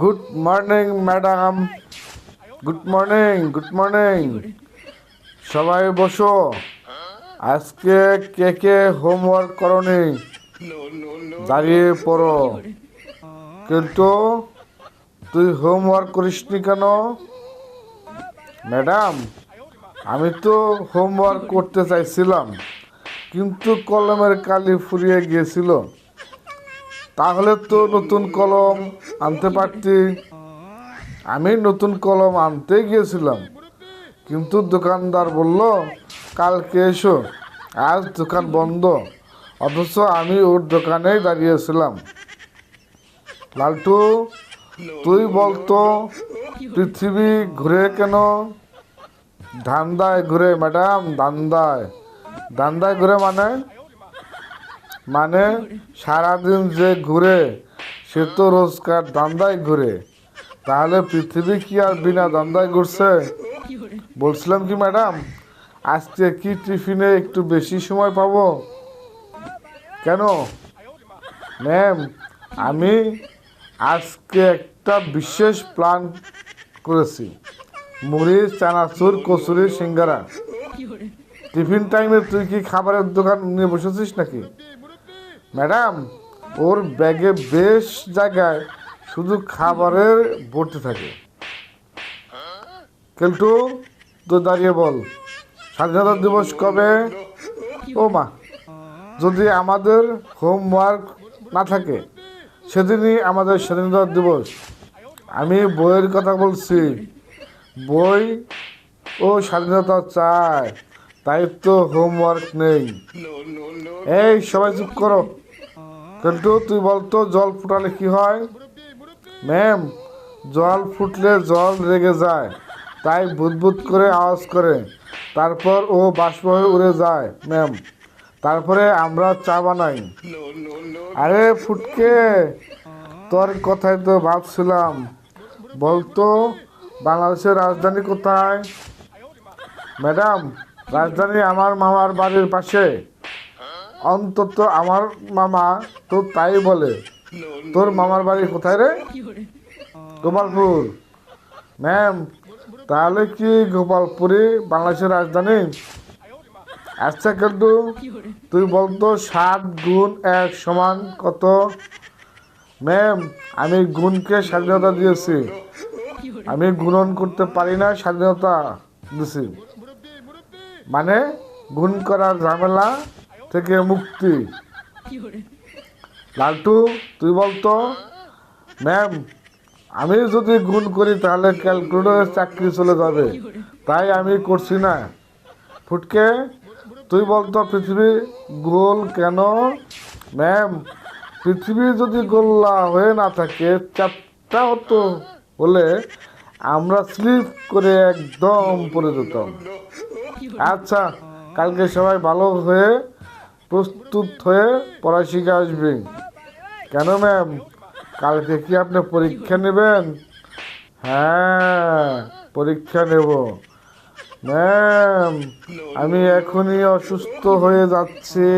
Good morning madam good morning good morning সবাই বসো। আজকে কে কে হোমওয়ার্ক করনি? দাঁড়িয়ে পড়ো। কিন্তু তুই হোমওয়ার্ক করিসনি কেন? ম্যাডাম আমি তো হোমওয়ার্ক করতে চাইছিলাম, কিন্তু কলমের কালি ফুরিয়ে গিয়েছিল। তাহলে তো নতুন কলম আনতে পারতি। আমি নতুন কলম আনতে গিয়েছিলাম। কিন্তু দোকানদার বলল, কালকে এসো, আজ দোকান বন্ধ। অথচ আমি ওর দোকানেই দাঁড়িয়েছিলাম। লালটু, তুই বলতো, পৃথিবী ঘুরে কেন? ধান্দায় ঘুরে, ম্যাডাম, ধান্দায়। ধান্দায় ঘুরে মানে? মানে সারাদিন যে ঘুরে, সে তো রোজকার দান্দায় ঘুরে। তাহলে পৃথিবী কি আর বিনা দান্দায় ঘুরছে? বলছিলাম কি, ম্যাডাম, আজকে কি টিফিনে একটু বেশি সময় পাবো? কেন? ম্যাম, আমি আজকে একটা বিশেষ প্ল্যান করেছি। মুড়ি চানাচুর, কচুরি, সিঙ্গারা। টিফিন টাইমে তুই কি খাবারের দোকান নিয়ে বসেছিস নাকি? ম্যাডাম, ওর ব্যাগে বেশ জায়গায় শুধু খাবারের ভর্তি থাকে। কিন্তু তুই দাঁড়িয়ে বল। স্বাধীনতা দিবস কবে? ও মা, যদি আমাদের হোমওয়ার্ক না থাকে, সেদিনই আমাদের স্বাধীনতা দিবস। আমি বইয়ের কথা বলছি। বই ও স্বাধীনতা চায় তাই তো হোমওয়ার্ক নেই। এই, সবাই চুপ করো। কিন্তু তুই বলতো, জল ফুটালে কি হয়? ম্যাম জল ফুটলে জল রেগে যায়, তাই বুদবুদ করে আওয়াজ করে। তারপর ও বাষ্প হয়ে উড়ে যায় ম্যাম তারপরে আমরা চা বানাই। আরে, ফুটকে! তোর কথাই তো ভাবছিলাম। বলতো, বাংলাদেশের রাজধানী কোথায়? ম্যাডাম রাজধানী আমার মামার বাড়ির পাশে। অন্তত আমার মামা তো তাই বলে। তোর মামার বাড়ি কোথায় রে? গোপালপুর। ম্যাম, তাহলে কি গোপালপুরে বাংলাদেশের রাজধানী? আচ্ছা কিন্তু, তুই বলতো সাত গুণ এক সমান কত? ম্যাম, আমি গুণকে স্বাধীনতা দিয়েছি। আমি গুণন করতে পারি না স্বাধীনতা দিছি। মানে গুণ করার ঝামেলা থেকে মুক্তি। লালটু, তুই বলতো, ম্যাম, আমি যদি গুণ করি তাহলে ক্যালকুলেটরের চাকরি চলে যাবে। তাই আমি করছি না। ফুটকে, তুই বলতো পৃথিবী গোল কেন? ম্যাম, পৃথিবী যদি গোল্লা হয়ে না থাকে, চাপটা হতো হলে আমরা স্লিপ করে একদম পড়ে যেতাম। আচ্ছা কালকে সবাই ভালো হয়ে প্রস্তুত হয়ে পড়া শিখে আসবে। কেন ম্যাম? কালকে কি আপনি পরীক্ষা নেবেন? হ্যাঁ পরীক্ষা নেব। ম্যাম, আমি এখনই অসুস্থ হয়ে যাচ্ছি।